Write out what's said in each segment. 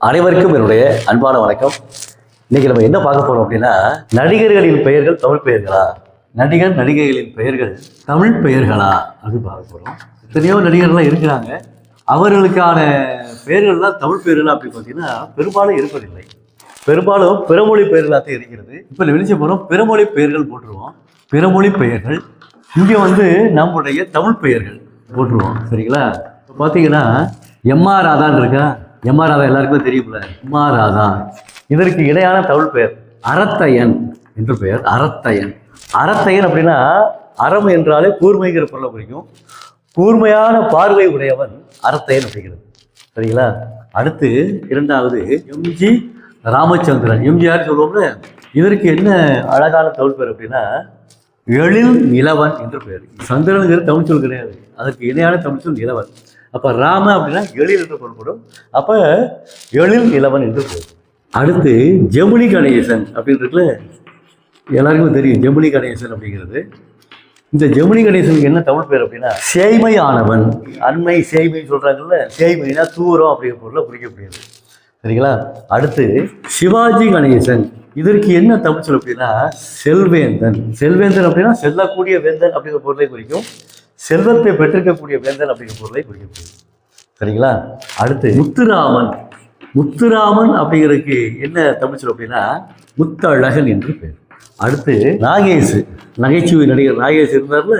அனைவருக்கும் என்னுடைய அன்பான வணக்கம். இன்னைக்கு நம்ம என்ன பார்க்க போறோம் அப்படின்னா நடிகர்களின் பெயர்கள் தமிழ் பெயர்களா? நடிகர் நடிகைகளின் பெயர்கள் தமிழ் பெயர்களா? அப்படின்னு பார்க்க போறோம். எத்தனையோ நடிகர்கள்லாம் இருக்கிறாங்க. அவர்களுக்கான பெயர்கள்லாம் தமிழ் பெயர்கள் அப்படின்னு பார்த்தீங்கன்னா பெரும்பாலும் இருப்பதில்லை பெரும்பாலும் பிறமொழி பெயர்களாக இருக்கிறது. இப்போ வெளிச்ச போகிறோம் பிறமொழி பெயர்கள் போட்டுருவோம். பிறமொழி பெயர்கள் இங்கே வந்து நம்முடைய தமிழ் பெயர்கள் போட்டுருவோம். சரிங்களா? இப்போ பார்த்தீங்கன்னா எம்ஆர் ராதான் இருக்கா? எம்மா ராதா எல்லாருக்குமே தெரியும்ல? M R Radha. இதற்கு இணையான தமிழ் பெயர் அறத்தையன். என்று பெயர் அறத்தையன். அறத்தையன் அப்படின்னா அறம் என்றாலே கூர்மைங்கிற பொருளை குறிக்கும். கூர்மையான பார்வை உடையவன் அறத்தையன் அப்படிங்கிறது. சரிங்களா? அடுத்து இரண்டாவது எம்ஜி ராமச்சந்திரன். எம்ஜிஆர் சொல்லுவோம்ல? இதற்கு என்ன அழகான தமிழ் பெயர் அப்படின்னா எழில் நிலவன் என்று பெயர். சந்திரனுங்கிற தமிழ் சொல் கிடையாது. அதற்கு இணையான தமிழ் சொல் நிலவன். அப்போ ராம அப்படின்னா எழில் என்று பொருள்படும். அப்போ எழில் நிலவன் என்று பொருள் அடுத்து ஜெமினி கணேசன் அப்படின்றதுல எல்லாருக்குமே தெரியும் ஜெமினி கணேசன் அப்படிங்கிறது. இந்த ஜெமினி கணேசனுக்கு என்ன தமிழ் பேர் அப்படின்னா சேய்மையானவன். அண்மை சேய்மை சொல்கிறாங்கல்ல சேய்மைனா தூரம் அப்படிங்கிற பொருளை குறிக்கக்கூடியது. சரிங்களா? அடுத்து சிவாஜி கணேசன். இதற்கு என்ன தமிழ் சொல் அப்படின்னா செல்வேந்தன். செல்வேந்தன் அப்படின்னா செல்லக்கூடிய வேந்தன் அப்படிங்கிற பொருளை குறிக்கும். செல்வத்தை பெற்றிருக்கக்கூடிய வேந்தன் அப்படிங்கிற பொருளை குறிக்கக்கூடியது சரிங்களா? அடுத்து முத்துராமன். முத்துராமன் அப்படிங்கிறதுக்கு என்ன தமிழ் சொல் அப்படின்னா முத்தழகன் என்று பேர். அடுத்து நாகேஷ் நகைச்சுவை நடிகர் நாகேஷ் இருந்தார்ல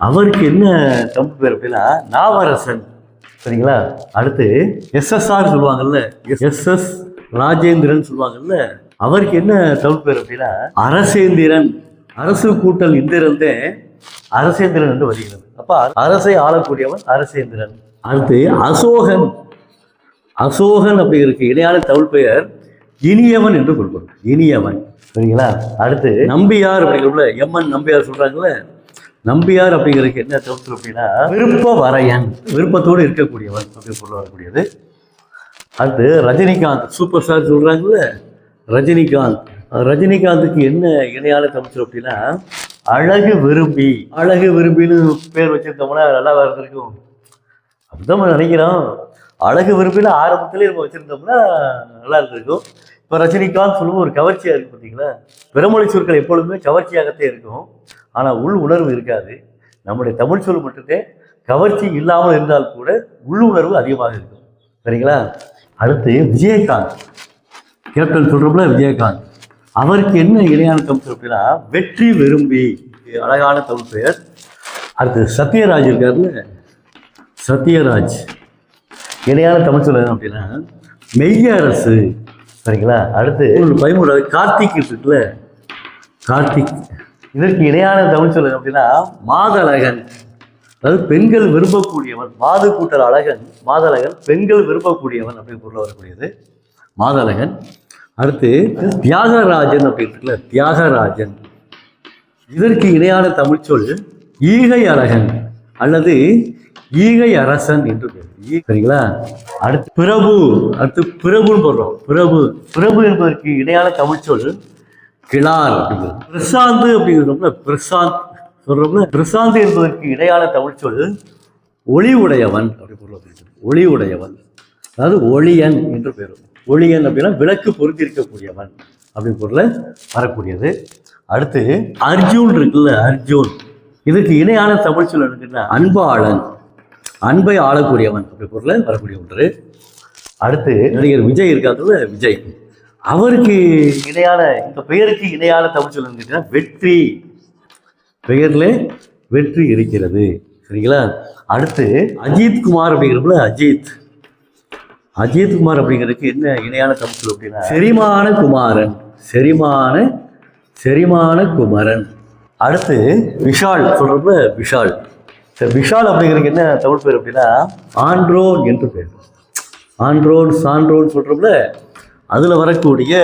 அவருக்கு என்ன தமிழ் பேர் அப்படின்னா நாவரசன். சரிங்களா? அடுத்து எஸ்எஸ்ஆர் சொல்லுவாங்கல்ல எஸ்எஸ் ராஜேந்திரன் சொல்லுவாங்கல்ல அவருக்கு என்ன தமிழ் பேர் அப்படின்னா அரசேந்திரன். அரசு கூட்டல் இந்திரந்தே அரசேந்திரன் என்று வருகிறது. அப்பா அரசை ஆளக்கூடியவன் அரசேந்திரன். அடுத்து அசோகன். அசோகன் அப்படிங்கிறதுக்கு இணையான தமிழ் பெயர் இனியவன் என்று கொடுக்கணும் இனியவன். சரிங்களா? அடுத்து நம்பியார் அப்படிங்கிறப்ப எம்என் நம்பியார் சொல்றாங்கல்ல? நம்பியார் அப்படிங்கிறதுக்கு என்ன தவிர்த்து அப்படின்னா விருப்ப வரையன் விருப்பத்தோடு இருக்கக்கூடியவன் அப்படின்னு சொல்ல வரக்கூடியது. அடுத்து ரஜினிகாந்த் சூப்பர் ஸ்டார் சொல்றாங்கல்ல? ரஜினிகாந்த். ரஜினிகாந்துக்கு என்ன இணையான தமிழ் அப்படின்னா அழகு விரும்பி. அழகு விரும்பின்னு பேர் வச்சிருந்தோம்னா நல்லா இருந்திருக்கும். அப்படிதான் நினைக்கிறோம். அழகு விரும்பின்னு ஆரம்பத்திலே நம்ம வச்சுருந்தோம்னா நல்லா இருந்திருக்கும். இப்போ ரஜினிகாந்த் சொல்லும்போது ஒரு கவர்ச்சியாக இருக்கும் பார்த்தீங்களா பிறமொழி சொற்கள் எப்பொழுதுமே கவர்ச்சியாகத்தே இருக்கும். ஆனால் உள் உணர்வு இருக்காது. நம்முடைய தமிழ் சொல் மட்டுமே கவர்ச்சி இல்லாமல் இருந்தால் கூட உள்ளுணர்வு அதிகமாக இருக்கும். சரிங்களா? அடுத்து விஜயகாந்த். கேப்டன் சொல்கிறோம்ல விஜயகாந்த். அவருக்கு என்ன இணையான தமிழ் அப்படின்னா வெற்றி விரும்பி. அழகான தமிழ் பெயர். அடுத்து சத்யராஜ் இருக்காருல்ல. சத்யராஜ். இணையான தமிழ் சொல்ல அப்படின்னா மெய்யரசு சரிங்களா? அடுத்து ஒரு பதிமூணாவது கார்த்திக் இருக்குல்ல. கார்த்திக். இதற்கு இணையான தமிழ் சொல்ல அப்படின்னா மாதழகன். அதாவது பெண்கள் விரும்பக்கூடியவன் மாது கூட்டல் அழகன் மாதழகன் பெண்கள் விரும்பக்கூடியவன் அப்படின்னு பொருள் வரக்கூடியது. மாதழகன். அடுத்து தியாகராஜன் அப்படின்னு தியாகராஜன். இதற்கு இணையான தமிழ் சொல் ஈகை அழகன் அல்லது ஈகை அரசன் என்று பேர். சரிங்களா? அடுத்து பிரபு அடுத்து பிரபுன்னு போடுறோம். பிரபு பிரபு என்பதற்கு இணையான தமிழ் சொல் கிளார் அப்படிங்கிறது பிரசாந்த் அப்படிங்கிறோம்ல பிரசாந்த் சொல்றோம்ல. பிரசாந்த் என்பதற்கு இணையான தமிழ் சொல் ஒளி உடையவன் அப்படி பொருள் ஒளி உடையவன் அதாவது ஒளியன் என்று பெயரும் ஒளியன் அப்படின்னா விளக்கு பொருந்திருக்கக்கூடியவன் அப்படின்னு பொருளை வரக்கூடியது. அடுத்து அர்ஜுன் இருக்குல்ல அர்ஜுன். இதுக்கு இணையான தமிழ் சொல் இருக்குன்னா அன்பாளன் அன்பை ஆளக்கூடியவன் அப்படி பொருளை வரக்கூடிய ஒன்று. அடுத்து நடிகர் விஜய் இருக்காதுல்ல விஜய். அவருக்கு இணையான இந்த பெயருக்கு இணையான தமிழ் சொல் கேட்டீங்கன்னா வெற்றி. பெயர்ல வெற்றி இருக்கிறது. சரிங்களா? அடுத்து அஜித் குமார் அப்படிங்கிறப்பல அஜித். அஜித் குமார் அப்படிங்கிறதுக்கு என்ன இணையான தமிழ் அப்படின்னா செரிமான குமாரன். செரிமான செரிமான குமரன். அடுத்து விஷால் சொல்றப்ப விஷால். சரி விஷால் அப்படிங்கிறதுக்கு என்ன தமிழ் பேர் அப்படின்னா ஆண்ட்ரோன் என்று பேர். ஆண்ட்ரோன் சான்றோன் சொல்கிறோம்ல அதில் வரக்கூடிய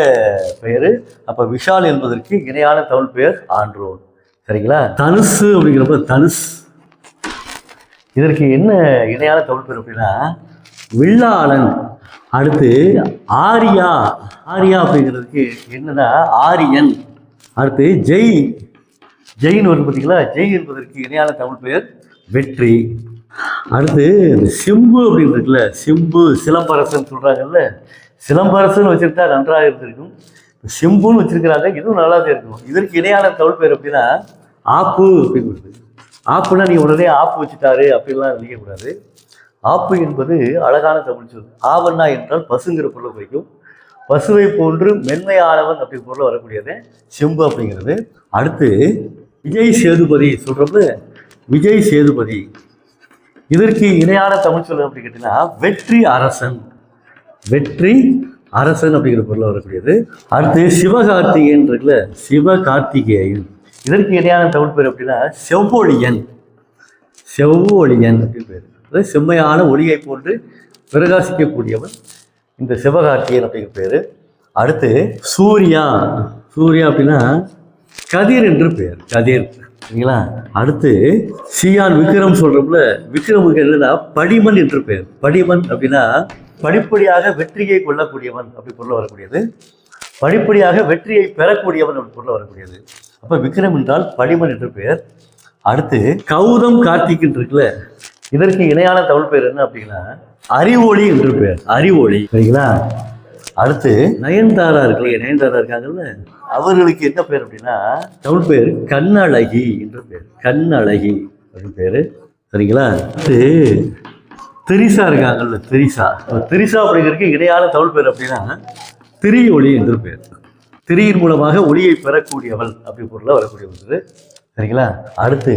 பெயர். அப்போ விஷால் என்பதற்கு இணையான தமிழ் பெயர் ஆண்ட்ரோன். சரிங்களா? தனுசு அப்படிங்கிறப்ப தனுஷ் இதற்கு என்ன இணையான தமிழ் பேர் அப்படின்னா வில்லாளன். அடுத்து ஆரியா. ஆரியா அப்படிங்கிறதுக்கு என்னன்னா ஆரியன். அடுத்து ஜெய். ஜெயின் வந்து பார்த்தீங்களா? ஜெய் என்பதற்கு இணையான தமிழ் பெயர் வெற்றி. அடுத்து இந்த சிம்பு அப்படின்னு இருக்குல்ல சிம்பு சிலம்பரசன் சொல்கிறாங்கல்ல சிலம்பரசன் வச்சுருந்தா நன்றாக இருந்திருக்கும். சிம்புன்னு வச்சிருக்கிறாங்க இதுவும் நல்லா தான் இருக்கும். இதற்கு இணையான தமிழ் பேர் அப்படின்னா ஆப்பு அப்படின்னு ஆப்புனா நீ உடனே ஆப்பு வச்சுட்டாரு அப்படின்லாம் நினைக்கக்கூடாது. ஆப்பு என்பது அழகான தமிழ் சொல். ஆவண்ணா என்றால் பசுங்கிற பொருளை குறிக்கும். பசுவை போன்று மென்மையானவன் அப்படி பொருள் வரக்கூடியது செம்பு அப்படிங்கிறது. அடுத்து விஜய் சேதுபதி சொல்கிறப்ப விஜய் சேதுபதி இதற்கு இணையான தமிழ் சொல் அப்படி கேட்டீங்கன்னா வெற்றி அரசன். வெற்றி அரசன் அப்படிங்கிற பொருள் வரக்கூடியது. அடுத்து சிவகார்த்திகேயன் இருக்குல்ல சிவகார்த்திகேயன். இதற்கு இணையான தமிழ் பேர் அப்படின்னா செவ்வொழியன். செவ்வொழியன் அப்படின்னு பேர். செம்மையான ஒளியை போன்று பிரகாசிக்கக்கூடியவன் இந்த சிவகார்த்தியன் அப்படிங்கிற பேர். அடுத்து சூர்யா. சூர்யா அப்படின்னா கதிர் என்று பெயர். கதிர். சரிங்களா? அடுத்து சியான் விக்ரம் சொல்கிறோம்ல விக்ரமுக்கு என்னன்னா படிமன் என்று பெயர். படிமன் அப்படின்னா படிப்படியாக வெற்றியை கொள்ளக்கூடியவன் அப்படி பொருள் வரக்கூடியது. படிப்படியாக வெற்றியை பெறக்கூடியவன் அப்படி பொருள் வரக்கூடியது. அப்போ விக்ரம் என்றால் படிமன் என்று பெயர். அடுத்து கௌதம் கார்த்திக் என்று இருக்குல்ல இதற்கு இணையான தமிழ் பேர் என்ன அப்படின்னா அறிவொளி என்று பெயர் அறிவொளி. சரிங்களா? அடுத்து நயன்தாரா இருக்கு நயன்தாரா இருக்காங்கல்ல? அவர்களுக்கு என்ன பேர் அப்படின்னா தமிழ் பேர் கண்ணழகி என்று பேர். கண்ணழகி அப்படின்னு பேர். சரிங்களா? அடுத்து திரிசா இருக்காங்கல்ல திரிசா. திரிசா அப்படிங்கிறதுக்கு இணையான தமிழ் பேர் அப்படின்னா திரி ஒளி என்று பேர். திரியின் மூலமாக ஒளியை பெறக்கூடியவள் அப்படி பொருளாக வரக்கூடிய ஒன்று சரிங்களா? அடுத்து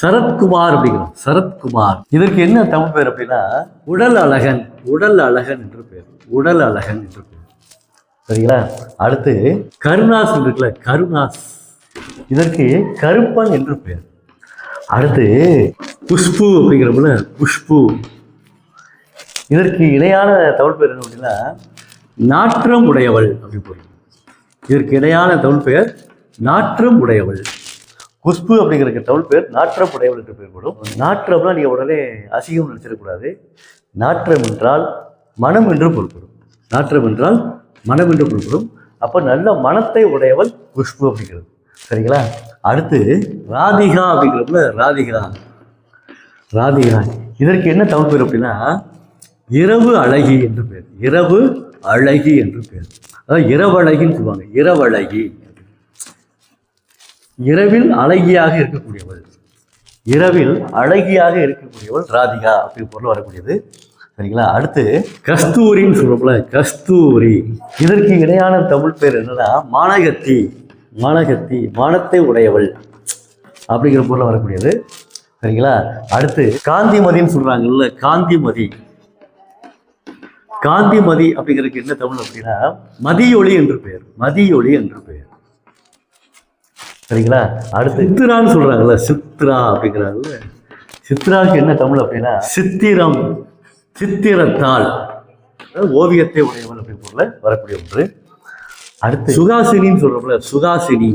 சரத்குமார் அப்படிங்கிறோம் சரத்குமார். இதற்கு என்ன தமிழ் பேர் அப்படின்னா உடல் அழகன் உடல் அழகன் என்று பேர். உடல் அழகன் என்று பேர். சரிங்களா? அடுத்து கருணாஸ் இருக்குல்ல கருணாஸ். இதற்கு கருப்பன் என்று பெயர் அடுத்து புஷ்பு அப்படிங்கிறப்பல புஷ்பு. இதற்கு இணையான தமிழ் பெயர் என்ன அப்படின்னா நாற்றம் உடையவள் அப்படி பொருள் இதற்கு இணையான தமிழ் பெயர் நாற்றம் உடையவள். குஷ்பு அப்படிங்கிற தமிழ் பேர் நாற்றம் உடையவள் என்று பெயர்படும் நாற்றம்னா நீங்கள் உடனே அசிங்கம் நினைச்சிடக்கூடாது நாற்றம் என்றால் மனம் என்று பொருள்படும். நாற்றம் என்றால் மனம் என்று பொருள்படும். அப்போ நல்ல மனத்தை உடையவள் குஷ்பு அப்படிங்கிறது. சரிங்களா? அடுத்து ராதிகா அப்படிங்கிறப்பல ராதிகா. ராதிகா. இதற்கு என்ன தமிழ் பேர் அப்படின்னா இரவு அழகி என்று பேர். இரவு அழகி என்று பேர். அதாவது இரவழகின்னு சொல்லுவாங்க. இரவழகி. இரவில் அழகியாக இருக்கக்கூடியவள். இரவில் அழகியாக இருக்கக்கூடியவள் ராதிகா அப்படி பொருள் வரக்கூடியது. சரிங்களா? அடுத்து கஸ்தூரின்னு சொல்றோம்ல கஸ்தூரி. இதற்கு இணையான தமிழ் பேர் என்னன்னா மானகத்தி. மானகத்தி மானத்தை உடையவள் அப்படிங்கிற பொருள் வரக்கூடியது. சரிங்களா? அடுத்து காந்திமதின்னு சொல்றாங்கல்ல காந்திமதி. காந்திமதி அப்படிங்கிறதுக்கு என்ன தமிழ் அப்படின்னா மதியொளி என்று பெயர். மதியொளி என்று பெயர். சரிங்களா? அடுத்து சித்ரான்னு சொல்றாங்கல்ல சித்ரா அப்படிங்கிறாங்கல்ல. சித்ராவுக்கு என்ன தமிழ் அப்படின்னா? சித்திரம் சித்திரத்தாள். அதாவது ஓவியத்தை உடையவன் அப்படி பொருள் வரக்கூடிய ஒன்று. அடுத்து சுகாசினின்னு சொல்றோம்ல சுகாசினி.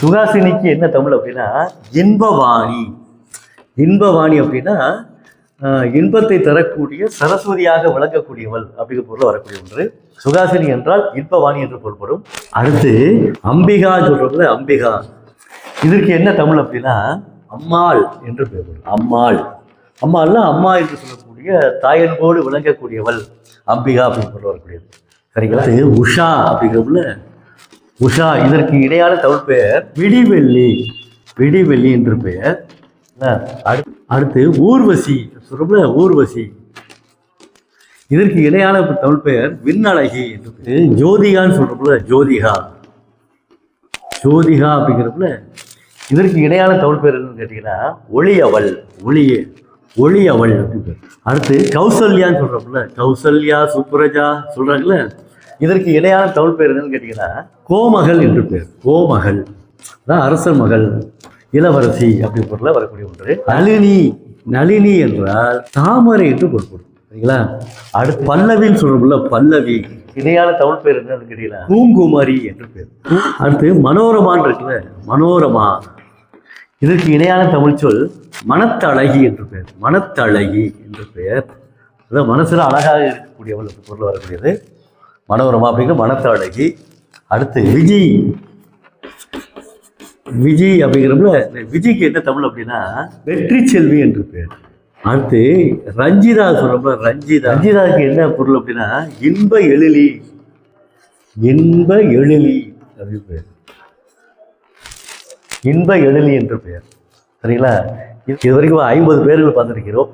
சுகாசினிக்கு என்ன தமிழ் அப்படின்னா? இன்பவாணி. இன்பவாணி அப்படின்னா இன்பத்தை தரக்கூடிய சரஸ்வதியாக விளங்கக்கூடியவள் அப்படிங்கிற பொருள் வரக்கூடிய ஒன்று. சுகாசினி என்றால் இன்பவாணி என்று பொருள்படும். அடுத்து அம்பிகா சொல்றோம்ல அம்பிகா. இதற்கு என்ன தமிழ் அப்படின்னா அம்மாள் என்று பெயர் வரும். அம்மாள். அம்மாள்னா அம்மா என்று சொல்லக்கூடிய தாயன்போடு விளங்கக்கூடியவள் அம்பிகா அப்படின்னு பொருள் வரக்கூடியது சரிங்களா? அடுத்து உஷா அப்படிங்கிறதுல உஷா இதற்கு இணையான தமிழ் பெயர் விடிவெள்ளி. விடிவெள்ளி என்று பெயர்? அடுத்து ஊர்வசி சொல்றோம்ல ஊர்வசி. இதற்கு இணையான தமிழ் பெயர் விண்ணழகி என்று ஜோதிகான்னு சொல்றோம்ல ஜோதிகா. ஜோதிகா அப்படிங்கிறப்பல இதற்கு இணையான தமிழ் பேர் என்னன்னு கேட்டிங்கன்னா ஒளியவள் ஒளியே ஒளியவள் அப்படின்னு பேர். அடுத்து கௌசல்யான்னு சொல்கிறோம்ல கௌசல்யா சுப்ரஜா சொல்கிறாங்கல்ல இதற்கு இணையான தமிழ் பேர் என்னன்னு கேட்டிங்கன்னா கோமகள் என்று பேர். கோமகள். தான் அரசர் மகள் இளவரசி அப்படி பொருளில் வரக்கூடிய ஒன்று. நளினி நளினி என்றால் தாமரை என்று பொருள்படும் சரிங்களா? அடுத்து பல்லவின்னு சொல்கிறோம்ல பல்லவி. இணையான தமிழ் பேர் என்னன்னு கேட்டீங்களா? பூங்குமரி என்று பேர். அடுத்து மனோரமான்னு இருக்குல்ல மனோரமா. இதற்கு இணையான தமிழ் சொல் மனத்தழகி என்று பெயர் மனத்தழகி என்று பெயர் அதாவது மனசில் அழகாக இருக்கக்கூடியவள் என்று பொருள் வரக்கூடியது. மனோரமா அப்படிங்கிற மனத்தழகி. அடுத்து விஜி. விஜி அப்படிங்கிறப்ப இந்த விஜிக்கு என்ன தமிழ் அப்படின்னா வெற்றி செல்வி என்று பெயர் அடுத்து ரஞ்சிதா சொல்றோம்ல ரஞ்சிதா. ரஞ்சிதாவுக்கு என்ன பொருள் அப்படின்னா இன்ப எழிலி. இன்ப எழிலி அப்படின்னு பேர். இன்ப எழிலி என்று பெயர். சரிங்களா? இது வரைக்கும் ஐம்பது பேர்கள் பார்த்துருக்கிறோம்.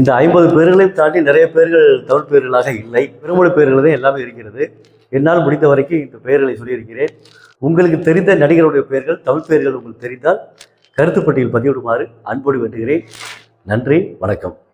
இந்த ஐம்பது பேர்களையும் தாண்டி நிறைய பேர்கள் தமிழ் பெயர்களாக இல்லை. பெருமொழி பேர்கள் தான் எல்லாமே இருக்கிறது. என்னால் முடிந்த வரைக்கும் இந்த பெயர்களை சொல்லியிருக்கிறேன். உங்களுக்கு தெரிந்த நடிகருடைய பெயர்கள் தமிழ் பெயர்கள் உங்களுக்கு தெரிந்தால் கருத்துப்பட்டியில் பதிவிடுமாறு அன்போடு வேண்டுகிறேன். நன்றி வணக்கம்.